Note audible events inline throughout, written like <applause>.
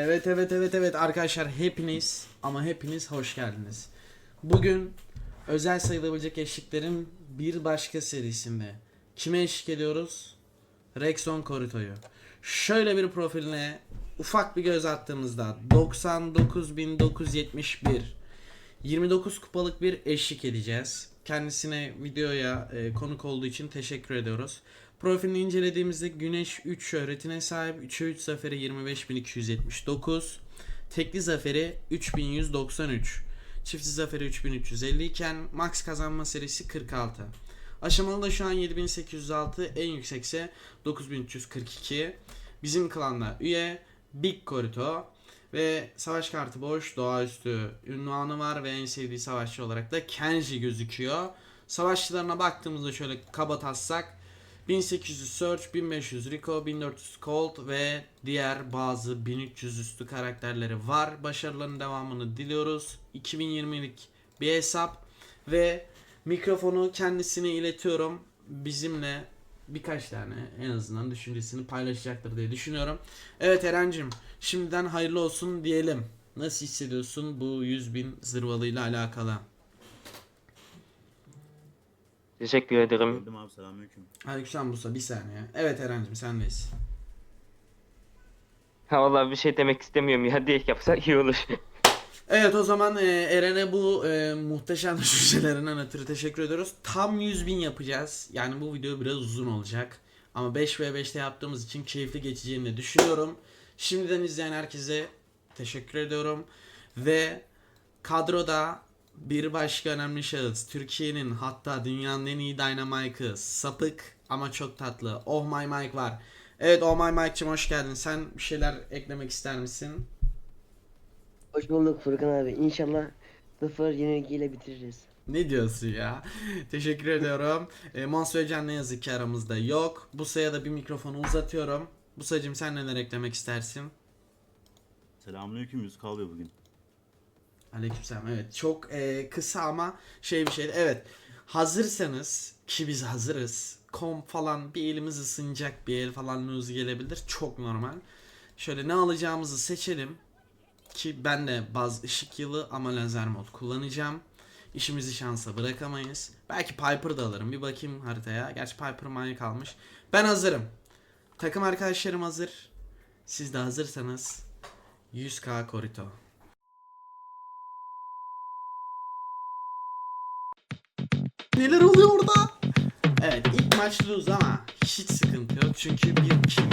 Evet evet evet evet arkadaşlar hepiniz ama hepiniz hoş geldiniz. Bugün özel sayılabilecek eşliklerin bir başka serisinde kime eşlik ediyoruz? Rexon Korito'yu. Şöyle bir profiline ufak bir göz attığımızda 99.971 29 kupalık bir eşlik edeceğiz. Kendisine videoya e, konuk olduğu için teşekkür ediyoruz. Profilini incelediğimizde Güneş 3 şöhretine sahip 3'e 3 zaferi 25279. Tekli zaferi 3193. Çiftli zaferi 3350 iken max kazanma serisi 46. Aşamalı da şu an 7806 en yüksekse 9342. Bizim klanda üye Big Korito ve savaş kartı boş doğaüstü ünvanı var ve en sevdiği savaşçı olarak da Kenji gözüküyor. Savaşçılarına baktığımızda şöyle kaba tassak 1800 Search, 1500 Rico, 1400 Colt ve diğer bazı 1300 üstü karakterleri var. Başarıların devamını diliyoruz. 2020'lik bir hesap ve mikrofonu kendisine iletiyorum. Bizimle birkaç tane en azından düşüncesini paylaşacaktır diye düşünüyorum. Evet Eren'cim şimdiden hayırlı olsun diyelim. Nasıl hissediyorsun bu 100 bin zırvalıyla alakalı? Teşekkür ederim. Gördüm abi selamünaleyküm. Aleykümselam Musa bir saniye. Evet Eren'cim sendeyiz. Ha vallahi bir şey demek istemiyorum ya diye yapsak iyi olur. Evet o zaman e, Eren'e bu e, muhteşem <laughs> düşüncelerinden ötürü teşekkür ediyoruz. Tam 100 bin yapacağız. Yani bu video biraz uzun olacak. Ama 5 ve 5'te yaptığımız için keyifli geçeceğini de düşünüyorum. Şimdiden izleyen herkese teşekkür ediyorum. Ve kadroda bir başka önemli şahıs. Türkiye'nin hatta dünyanın en iyi Dynamike'ı. Sapık ama çok tatlı. Oh My Mike var. Evet Oh My Mike'cim hoş geldin. Sen bir şeyler eklemek ister misin? Hoş bulduk Furkan abi. İnşallah sıfır yenilgiyle bitiririz. Ne diyorsun ya? Teşekkür ediyorum. E, Monster Can ne yazık ki aramızda yok. Bu sayıda bir mikrofonu uzatıyorum. Bu sayıcım sen neler eklemek istersin? Selamünaleyküm yüz kalıyor bugün. Aleykümselam. Evet çok e, kısa ama şey bir şeydi. Evet hazırsanız ki biz hazırız. Kom falan bir elimiz ısınacak bir el falan news gelebilir. Çok normal. Şöyle ne alacağımızı seçelim. Ki ben de baz ışık yılı ama lazer mod kullanacağım. İşimizi şansa bırakamayız. Belki Piper da alırım. Bir bakayım haritaya. Gerçi Piper manyak almış. Ben hazırım. Takım arkadaşlarım hazır. Siz de hazırsanız 100k Korito. Neler oluyor orada? Evet ilk maç lose ama hiç sıkıntı yok çünkü bir kim?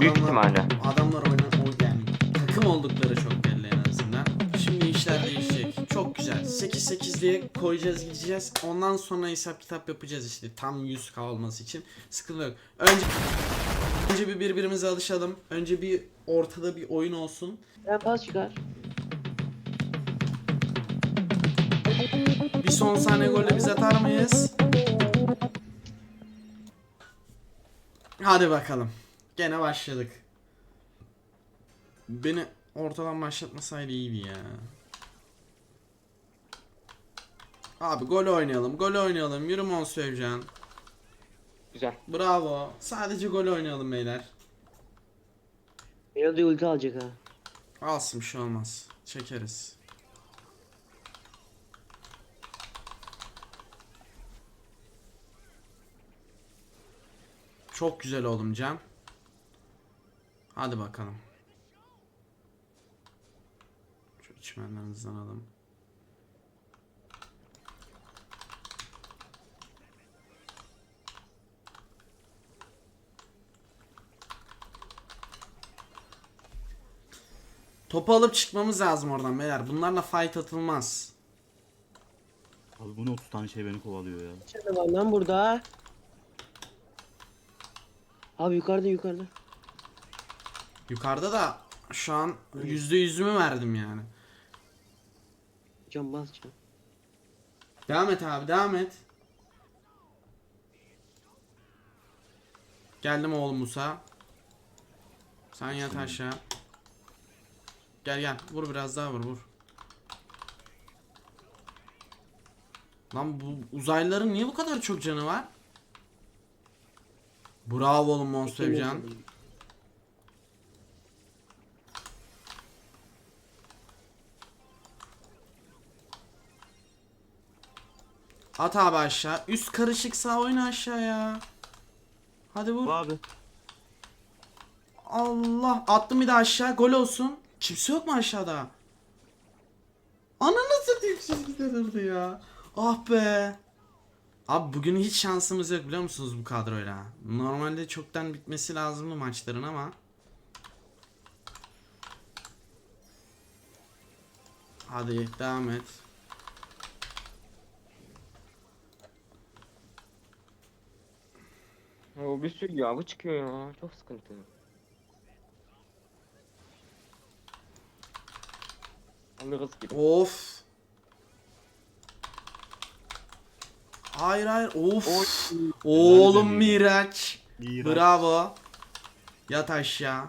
Büyük ihtimalle. Adamlar oynan o yani takım oldukları çok belli en azından. Şimdi işler değişecek. Çok güzel. 8-8 diye koyacağız gideceğiz. Ondan sonra hesap kitap yapacağız işte tam 100k olması için. Sıkıntı yok. Önce Önce bir birbirimize alışalım. Önce bir ortada bir oyun olsun. Ben pas çıkar. Bir son saniye golle biz atar mıyız? Hadi bakalım. Gene başladık. Beni ortadan başlatmasaydı iyiydi ya. Abi gol oynayalım, gol oynayalım. Yürü Monster Güzel. Bravo. Sadece gol oynayalım beyler. Melody ulti alacak ha. Alsın bir şey olmaz. Çekeriz. Çok güzel oğlum Can. Hadi bakalım. Şu içmenden hızlanalım. Topu alıp çıkmamız lazım oradan beyler. Bunlarla fight atılmaz. Abi bu ne 30 tane şey beni kovalıyor ya. İçeride var lan burada. Abi yukarıda yukarıda. Yukarıda da şu an yüzde yüzümü verdim yani. Can bas can. Devam et abi devam et. Geldim oğlum Musa. Sen yat aşağı. Gel gel vur biraz daha vur vur. Lan bu uzaylıların niye bu kadar çok canı var? Bravo oğlum Monster Can. At abi aşağı. Üst karışık sağ oyna aşağıya. Hadi vur. Abi. Allah. Attım bir de aşağı. Gol olsun. Kimse yok mu aşağıda? Ananı satayım çizgide durdu ya. Ah be. Abi bugün hiç şansımız yok biliyor musunuz bu kadroyla? Normalde çoktan bitmesi lazımdı maçların ama. Hadi devam et. O bir sürü yavru çıkıyor ya. Çok sıkıntı. Alırız gibi. Of. Hayır hayır of. Oğlum Helal Miraç. Miraç. Bravo. Yat aşağı.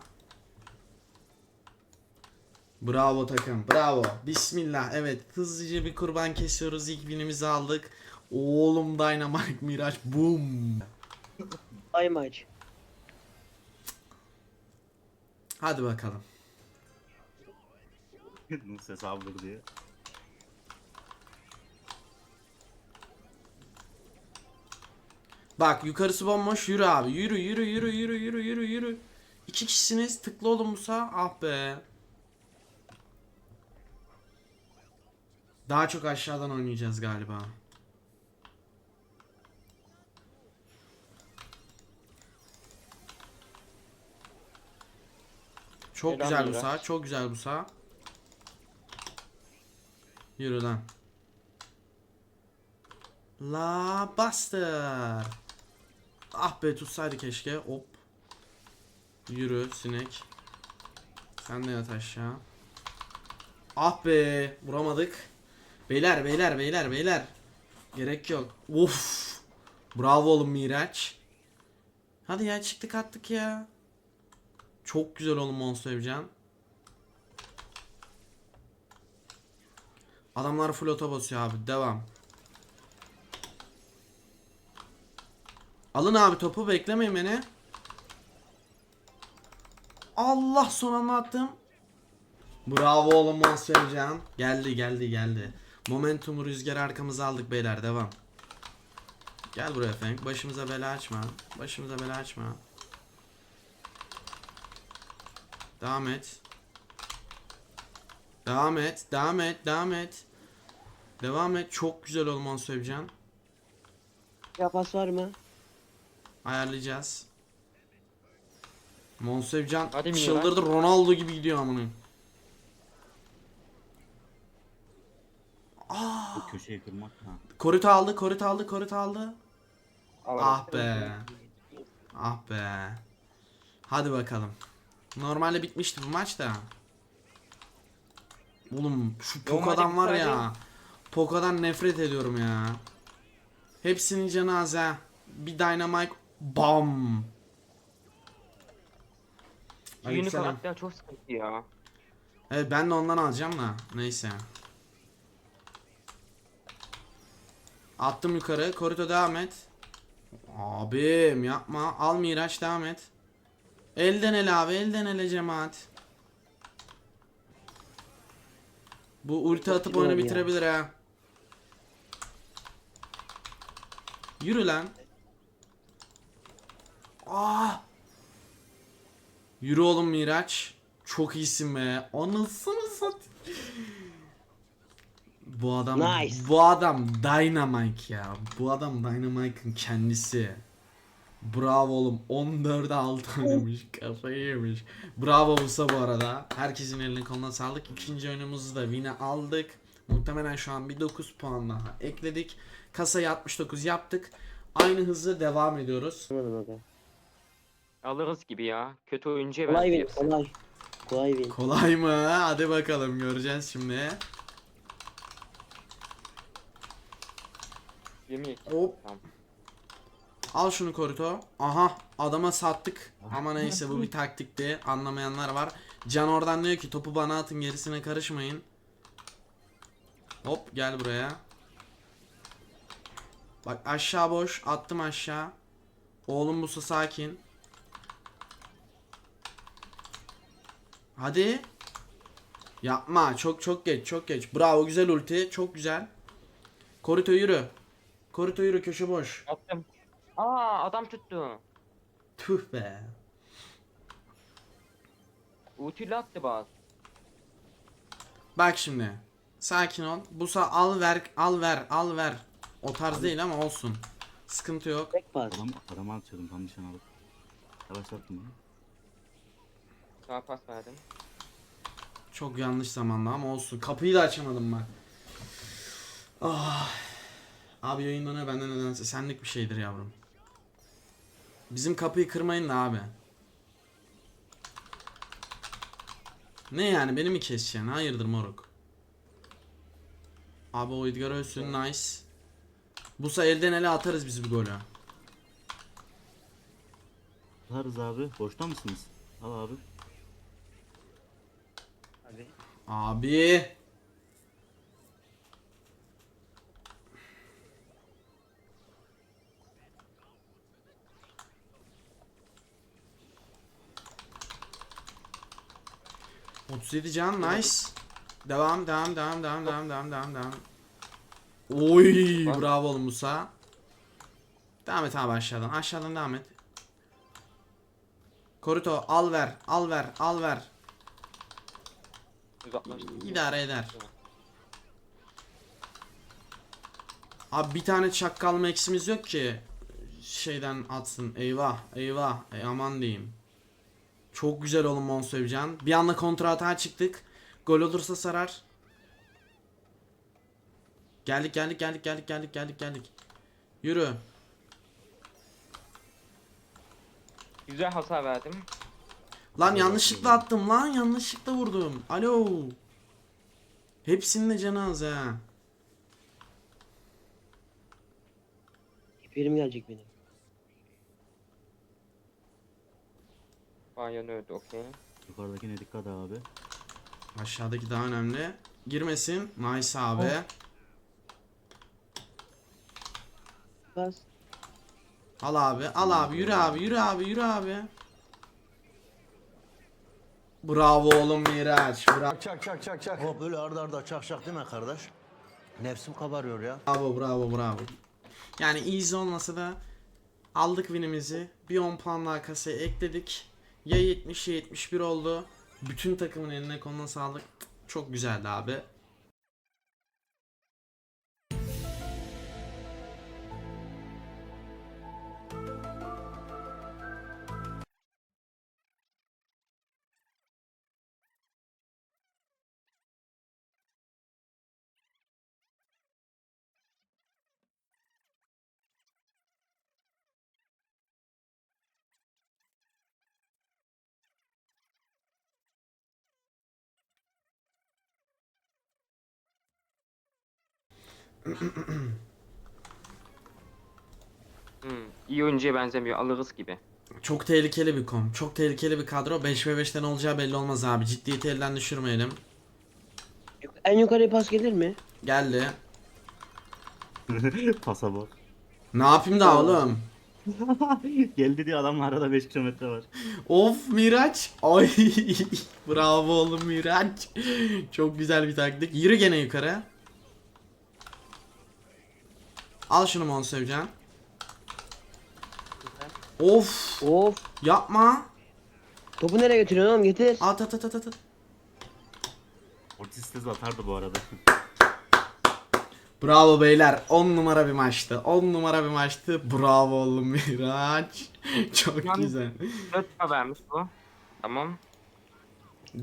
Bravo takım. Bravo. Bismillah. Evet. Hızlıca bir kurban kesiyoruz. İlk winimizi aldık. Oğlum Dynamite Miraç. Boom. Ay maç. Hadi bakalım. Nasıl hesabıdır diye. Bak yukarısı bomboş. Yürü abi. Yürü yürü yürü yürü yürü yürü yürü. İki kişisiniz. Tıklı olun Musa. Ah be. Daha çok aşağıdan oynayacağız galiba. Çok güzel bu sağ. Çok güzel bu sağ. Yürü lan. La Buster. Ah be tutsaydı keşke. Hop. Yürü sinek. Sen de yat aşağı. Ah be vuramadık. Beyler beyler beyler beyler. Gerek yok. Of. Bravo oğlum Miraç. Hadi ya çıktık attık ya. Çok güzel oğlum Monster Evcan. Adamlar full ota basıyor abi. Devam. Alın abi topu beklemeyin beni. Allah son anda attım. Bravo oğlum Monstercan. Geldi geldi geldi. Momentumu rüzgar arkamıza aldık beyler devam. Gel buraya Fenk. Başımıza bela açma. Başımıza bela açma. Devam et. Devam et. Devam et. Devam et. Devam et. Çok güzel oğlum Monstercan. Ya pas var mı? Ayarlayacağız. Monsevcan Hadi çıldırdı Ronaldo gibi gidiyor amına. Bu köşeyi kırmak ha. Korit aldı, korit aldı, korit aldı. Ah be. Ah be. Hadi bakalım. Normalde bitmişti bu maç da. Oğlum şu Poco'dan var ya. Poco'dan nefret ediyorum ya. Hepsinin canı az ha. Bir Dynamite bam. Yeni Aleykümselam. karakter çok sıkıntı ya. Evet ben de ondan alacağım da. Neyse. Attım yukarı. Korito devam et. Abim yapma. Al Miraç devam et. Elden ele abi. Elden ele cemaat. Bu ulti atıp güzel oyunu ya. bitirebilir ha. Yürü lan. Ah. Yürü oğlum Miraç. Çok iyisin be. Anasını sat. Bu adam Nice. bu adam Dynamite ya. Bu adam Dynamite'ın kendisi. Bravo oğlum. 14'e 6 oynamış. <laughs> Kafayı yemiş. Bravo Musa bu arada. Herkesin eline koluna sağlık. İkinci oyunumuzu da win'e aldık. Muhtemelen şu an bir 9 puan daha ekledik. Kasayı 69 yaptık. Aynı hızla devam ediyoruz. Alırız gibi ya. Kötü oyuncuya Kolay win kolay. Kolay win. Kolay mı? Hadi bakalım göreceğiz şimdi. Yemin. Hop. Tamam. Al şunu Korito. Aha adama sattık. Ama neyse bu bir taktikti. Anlamayanlar var. Can oradan diyor ki topu bana atın gerisine karışmayın. Hop gel buraya. Bak aşağı boş. Attım aşağı. Oğlum Musa sakin. Hadi. Yapma. Çok çok geç. Çok geç. Bravo güzel ulti. Çok güzel. Korito yürü. Korito yürü köşe boş. Attım. Aa adam tuttu. Tüh be. Ultiyle attı baz. Bak şimdi. Sakin ol. Busa al ver al ver al ver. O tarz değil ama olsun. Sıkıntı yok. Tek pas. Adam, adamı atıyordum tam nişan alıp. Yavaşlattım ya. Sağ pas verdim. Çok yanlış zamanda ama olsun. Kapıyı da açamadım ben. Ah. Abi yayınlanıyor bende nedense. Senlik bir şeydir yavrum. Bizim kapıyı kırmayın da abi. Ne yani beni mi keseceksin? Hayırdır moruk. Abi o Edgar ölsün nice. Busa elden ele atarız biz bu golü. Atarız abi. Boşta mısınız? Al abi. Abi. Abi. ...37 can nice. Devam devam devam devam devam devam devam devam. Oy bravo oğlum Musa. Devam et abi aşağıdan aşağıdan devam et. Koruto al ver al ver al ver. İdare eder. Abi bir tane çakkal max'imiz yok ki şeyden atsın. Eyvah, eyvah, ey aman diyeyim. Çok güzel oğlum Monsevcan. Bir anda kontra atağa çıktık. Gol olursa sarar. Geldik, geldik, geldik, geldik, geldik, geldik, geldik. Yürü. Güzel hasar verdim. Lan yanlışlıkla attım lan, yanlışlıkla vurdum. Alo. Hepsinin de canı az ha. Hiperim gelecek benim. Bayan öldü okey. Yukarıdakine dikkat abi. Aşağıdaki daha önemli. Girmesin. Nice abi. Pas. Al abi. Al abi. Yürü abi. Yürü abi. Yürü abi. Bravo oğlum Miraç. Bravo. Çak çak çak çak. Hop böyle arda arda çak çak değil mi kardeş? Nefsim kabarıyor ya. Bravo bravo bravo. Yani easy olmasa da aldık winimizi. Bir 10 puan daha kasaya ekledik. Ya 70 ya 71 oldu. Bütün takımın eline koluna sağlık. Çok güzeldi abi. Hmm. İyi oyuncuya benzemiyor. Alırız gibi. Çok tehlikeli bir kom. Çok tehlikeli bir kadro. 5 ve 5'ten olacağı belli olmaz abi. Ciddiyeti elden düşürmeyelim. En yukarıya pas gelir mi? Geldi. <laughs> Pasa bak. Ne yapayım da oğlum? <laughs> Geldi diye adamın arada 5 kilometre var. Of Miraç. Ay <laughs> bravo oğlum Miraç. Çok güzel bir taktik. Yürü gene yukarı. Al şunu Monsevcan. Of Of. yapma. Topu nereye götürüyorsun oğlum getir. At at at at at. Ortiz de atardı bu arada. Bravo beyler. 10 numara bir maçtı. 10 numara bir maçtı. Bravo oğlum Miraç. <laughs> Çok Yani- güzel. 4 kupa vermiş bu. Tamam.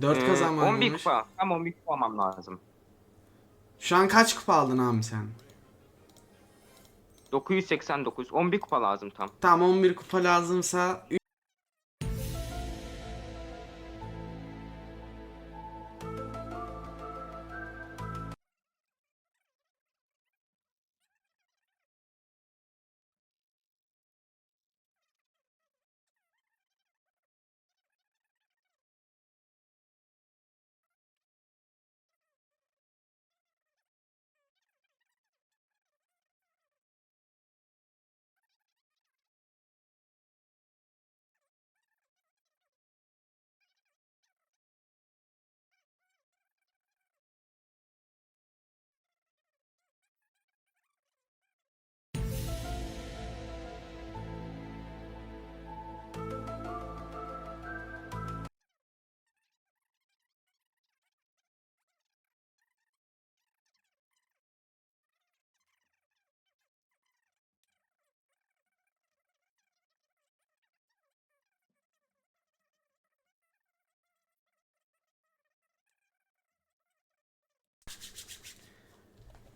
4 Ee, kazanman 11 olmuş. kupa. Tam 11 kupa almam lazım. Şu an kaç kupa aldın abi sen? 989. 11 kupa lazım tam. Tamam 11 kupa lazımsa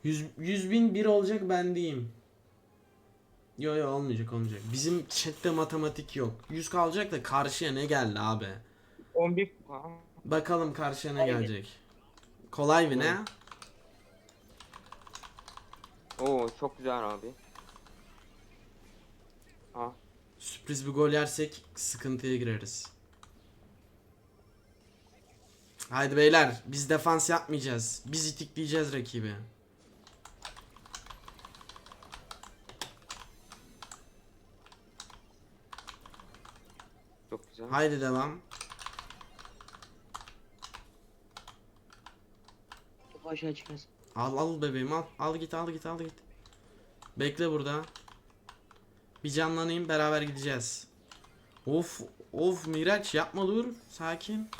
100, 100 bin bir olacak ben diyeyim. Yo yo olmayacak olmayacak. Bizim chatte matematik yok. 100 kalacak da karşıya ne geldi abi? 11 kupa. Bakalım karşıya ne gelecek. Kolay mı ne? Oo çok güzel abi. Ha. Sürpriz bir gol yersek sıkıntıya gireriz. Haydi beyler biz defans yapmayacağız. Biz itikleyeceğiz rakibi. Çok güzel. Haydi devam. Topu aşağı çıkarsın. Al al bebeğim al. Al git al git al git. Bekle burada. Bir canlanayım beraber gideceğiz. Of of Miraç yapma dur. Sakin.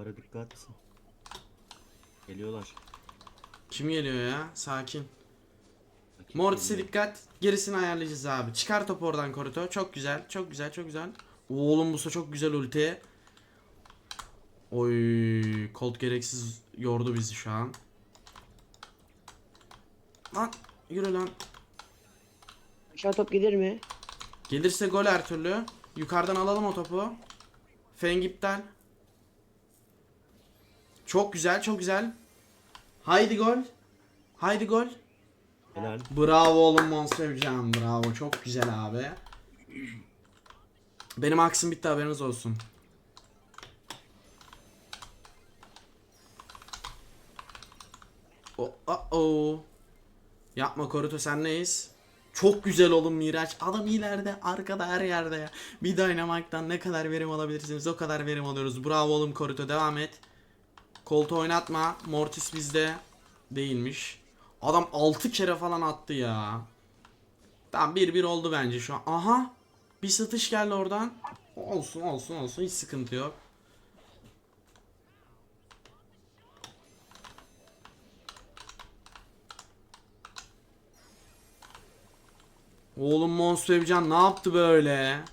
Yukarı dikkat. Geliyorlar. Kim geliyor ya? Sakin. Rakip Mortis'e geliyor. dikkat. Gerisini ayarlayacağız abi. Çıkar topu oradan Koruto. Çok güzel. Çok güzel. Çok güzel. Oğlum bu çok güzel ulti. Oy, Colt gereksiz yordu bizi şu an. Lan yürü lan. Aşağı top gelir mi? Gelirse gol her türlü. Yukarıdan alalım o topu. Feng iptal. Çok güzel, çok güzel. Haydi gol. Haydi gol. Helal. Bravo oğlum Monsevcan. Bravo. Çok güzel abi. Benim aksım bitti haberiniz olsun. O oh, oh. Yapma Koruto sen neyiz? Çok güzel oğlum Miraç. Adam ileride, arkada her yerde ya. Bir Dynamite'dan ne kadar verim alabilirsiniz o kadar verim alıyoruz. Bravo oğlum Koruto devam et. Koltuğu oynatma. Mortis bizde değilmiş. Adam 6 kere falan attı ya. Tamam 1-1 oldu bence şu an. Aha. Bir satış geldi oradan. Olsun olsun olsun hiç sıkıntı yok. Oğlum Monster Evcan ne yaptı böyle?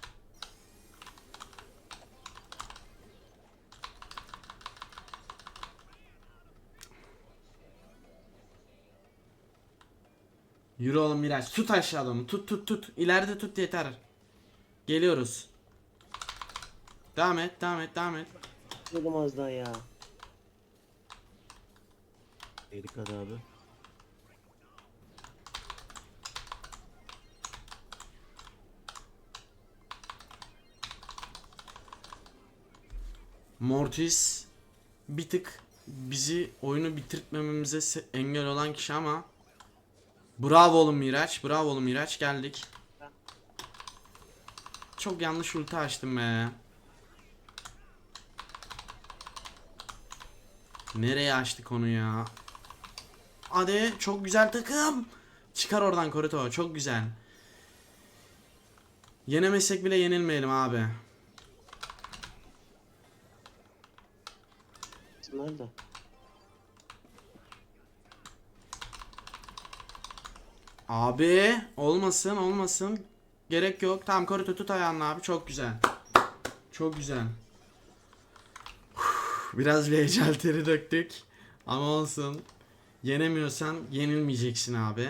Yürü oğlum Miraç. Tut aşağıda mı? Tut tut tut. İleride tut yeter. Geliyoruz. Devam et, devam et, devam et. Dedim az daha ya. Dikkat abi. Mortis bir tık bizi oyunu bitirtmememize engel olan kişi ama Bravo oğlum Miraç. Bravo oğlum Miraç. Geldik. Çok yanlış ulti açtım be. Nereye açtık onu ya? Hadi çok güzel takım. Çıkar oradan Korito. Çok güzel. Yenemesek bile yenilmeyelim abi. Bunlar Abi olmasın olmasın. Gerek yok. Tamam Korito tut ayağını abi. Çok güzel. Çok güzel. Biraz bir ecel teri döktük. Ama olsun. Yenemiyorsan yenilmeyeceksin abi.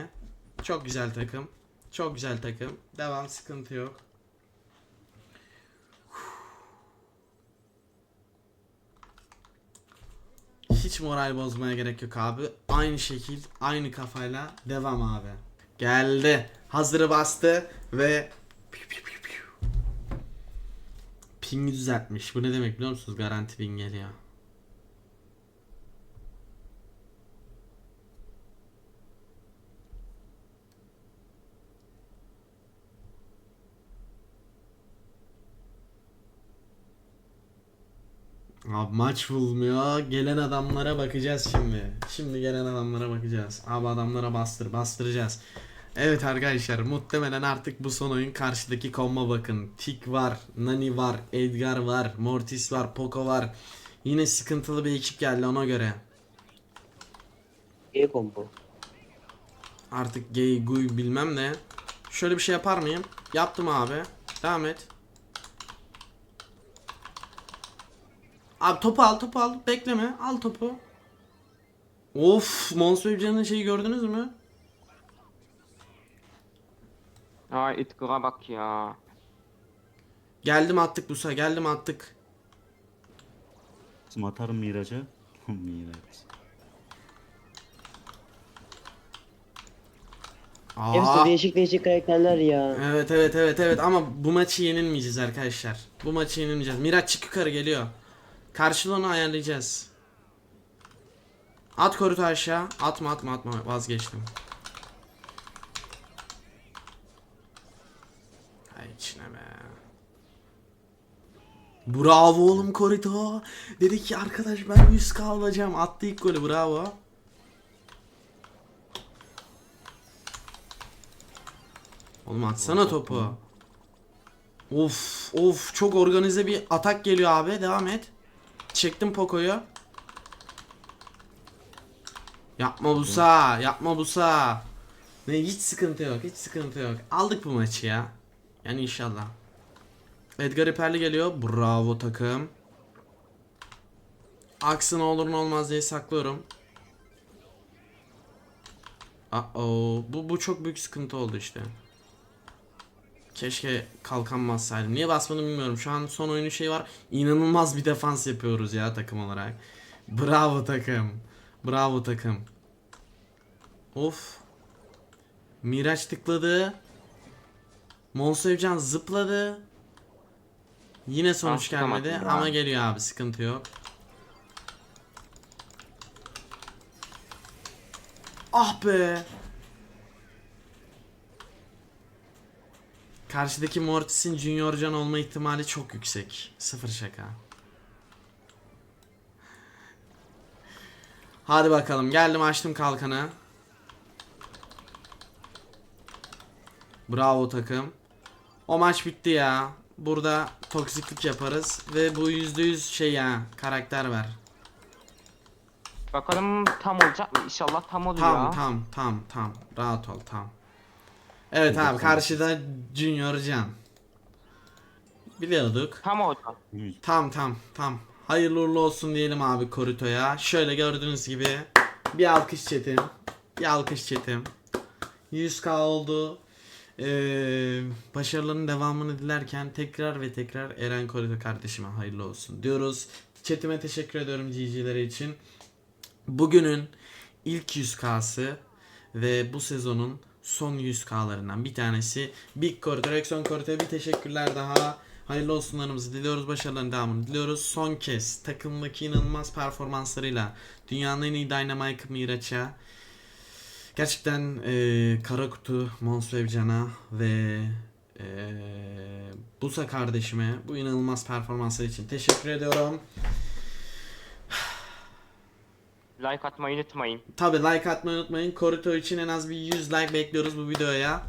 Çok güzel takım. Çok güzel takım. Devam sıkıntı yok. Hiç moral bozmaya gerek yok abi. Aynı şekil, aynı kafayla devam abi. Geldi. Hazırı bastı ve Ping'i düzeltmiş. Bu ne demek biliyor musunuz? Garanti ping geliyor. Abi maç bulmuyor. Gelen adamlara bakacağız şimdi. Şimdi gelen adamlara bakacağız. Abi adamlara bastır, bastıracağız. Evet arkadaşlar muhtemelen artık bu son oyun karşıdaki komma bakın. Tik var, Nani var, Edgar var, Mortis var, Poco var. Yine sıkıntılı bir ekip geldi ona göre. İyi combo. Artık gay guy bilmem ne. Şöyle bir şey yapar mıyım? Yaptım abi. Devam et. Abi topu al topu al. Bekleme. Al topu. Of Monsvebcan'ın şeyi gördünüz mü? Ay Edgar'a bak ya. Geldim attık Busa geldim attık. Şimdi atarım Miraç'a. <laughs> Miraç. Hepsi Aa, değişik değişik karakterler ya. evet evet evet evet ama bu maçı yenilmeyeceğiz arkadaşlar. Bu maçı yenilmeyeceğiz. Miraç çık yukarı geliyor. Karşılığını ayarlayacağız. At korutu aşağı. Atma atma atma vazgeçtim. Hay içine be. Bravo oğlum Korito. Dedi ki arkadaş ben 100k alacağım. Attı ilk golü bravo. Oğlum atsana topu. Of of çok organize bir atak geliyor abi. Devam et. Çektim Poco'yu. Yapma Busa. Yapma Busa. Ne hiç sıkıntı yok. Hiç sıkıntı yok. Aldık bu maçı ya. Yani inşallah. Edgar İperli geliyor. Bravo takım. Aksı ne olur ne olmaz diye saklıyorum. Uh-oh. Bu, bu çok büyük sıkıntı oldu işte. Keşke kalkan bassaydım. Niye basmadım bilmiyorum. Şu an son oyunun şey var. İnanılmaz bir defans yapıyoruz ya takım olarak. Bravo takım. Bravo takım. Of. Miraç tıkladı. Monsevcan zıpladı. Yine sonuç Ah, gelmedi ya. ama geliyor abi sıkıntı yok. Ah be. Karşıdaki Mortis'in Junior Can olma ihtimali çok yüksek. Sıfır şaka. Hadi bakalım geldim açtım kalkanı. Bravo takım. O maç bitti ya. Burada toksiklik yaparız ve bu %100 şey ya karakter ver. Bakalım tam olacak mı? İnşallah tam oluyor. Tam tam tam tam rahat ol tam. Evet abi karşıda Junior Can. Biliyorduk. Tam olacak. Tam tam tam. Hayırlı uğurlu olsun diyelim abi Korito'ya. Şöyle gördüğünüz gibi bir alkış çetim. Bir alkış çetim. 100k oldu. Ee, başarıların devamını dilerken tekrar ve tekrar Eren Korito kardeşime hayırlı olsun diyoruz. Chatime teşekkür ediyorum GG'leri için. Bugünün ilk 100k'sı ve bu sezonun son 100k'larından bir tanesi Big Korito, Rexon Korito'ya bir teşekkürler daha. Hayırlı olsunlarımızı diliyoruz, başarıların devamını diliyoruz. Son kez takımdaki inanılmaz performanslarıyla dünyanın en iyi Dynamite Miraç'a gerçekten e, Kara Kutu, Monsvevcan'a ve e, Busa kardeşime bu inanılmaz performanslar için teşekkür ediyorum. Like atmayı unutmayın. Tabi like atmayı unutmayın. Korito için en az bir 100 like bekliyoruz bu videoya.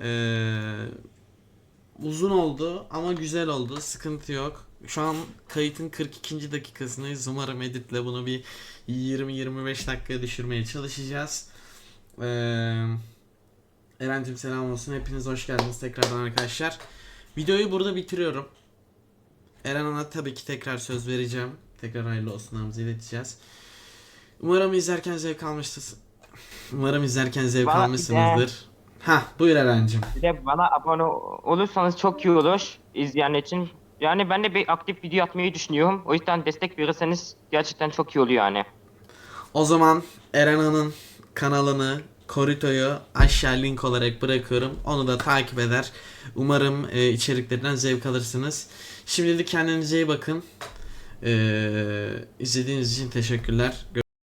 Ee, uzun oldu ama güzel oldu. Sıkıntı yok. Şu an kayıtın 42. dakikasındayız. Umarım editle bunu bir 20-25 dakikaya düşürmeye çalışacağız. Ee, Eren'cim selam olsun. Hepiniz hoş geldiniz tekrardan arkadaşlar. Videoyu burada bitiriyorum. Eren Ana tabii ki tekrar söz vereceğim. Tekrar hayırlı olsunlarımızı ileteceğiz. Umarım izlerken zevk almışsınız. Umarım izlerken zevk Bana- almışsınızdır. Ha, buyur Eren'cim. Bir de bana abone olursanız çok iyi olur izleyenler için. Yani ben de bir aktif video atmayı düşünüyorum. O yüzden destek verirseniz gerçekten çok iyi oluyor yani. O zaman Eren kanalını, Korito'yu aşağı link olarak bırakıyorum. Onu da takip eder. Umarım e, içeriklerinden zevk alırsınız. Şimdilik kendinize iyi bakın. Ee, izlediğiniz için teşekkürler.